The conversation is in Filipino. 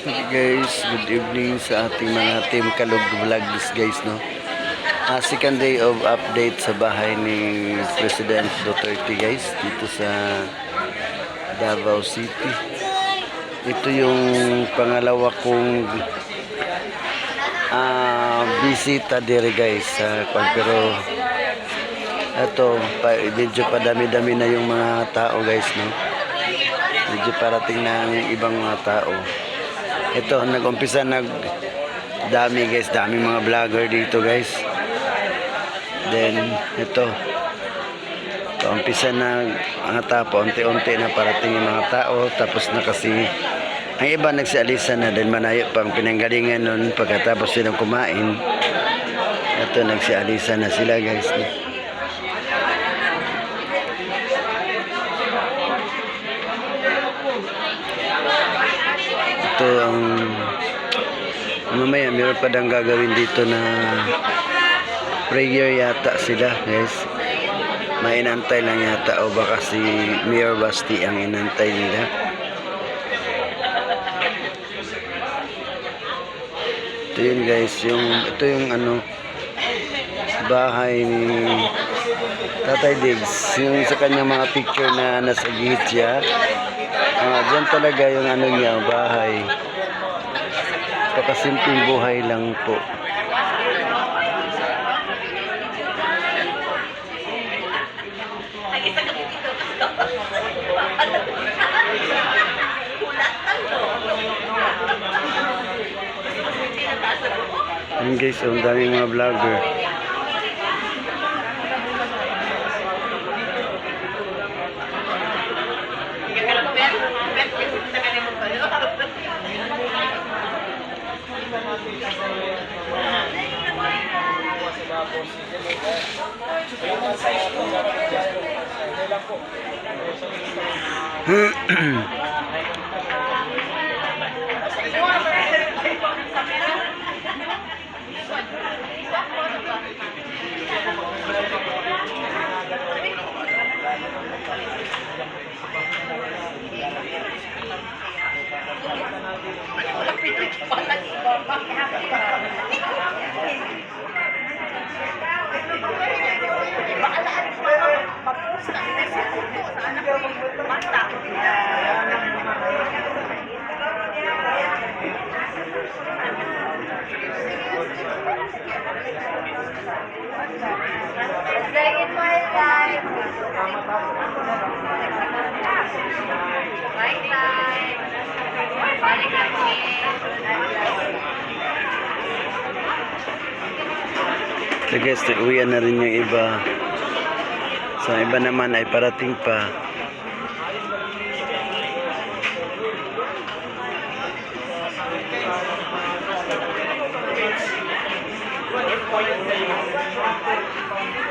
Guys, good evening sa ating mga team Kalog Vlogs guys no. Ah, second day of update sa bahay ni President Duterte guys dito sa Davao City. Ito yung pangalawa kong ah bisita dire guys sa kwan pero ito pa, medyo padami-dami na yung mga tao guys no. Medyo parating na ang ibang mga tao. Ito, nag-umpisa nag dami guys, dami mga vlogger dito guys. Then, ito. Paumpisa na mga tao, unti-unti na parating yung mga tao. Tapos na kasi, ang iba nagsialisa na din manayo pang pinanggalingan nun pagkatapos silang kumain. Ito, nagsialisa na sila guys. Ito ang mamaya meron pa dang gagawin dito na prayer yata sila guys. Mainantay lang yata o baka si Mayor Basti ang inantay nila. Ito yun guys yung ito yung ano bahay ni Tatay Diggs yung sa kanyang mga picture na nasa gihit siya Ah, diyan talaga yung ano niya, bahay. Pakasimpleng buhay lang po. Yun guys, ang daming mga vlogger. Day in my life. Kami. So guys, uwian na rin yung iba. So ang iba naman ay parating pa. Depois eu tenho.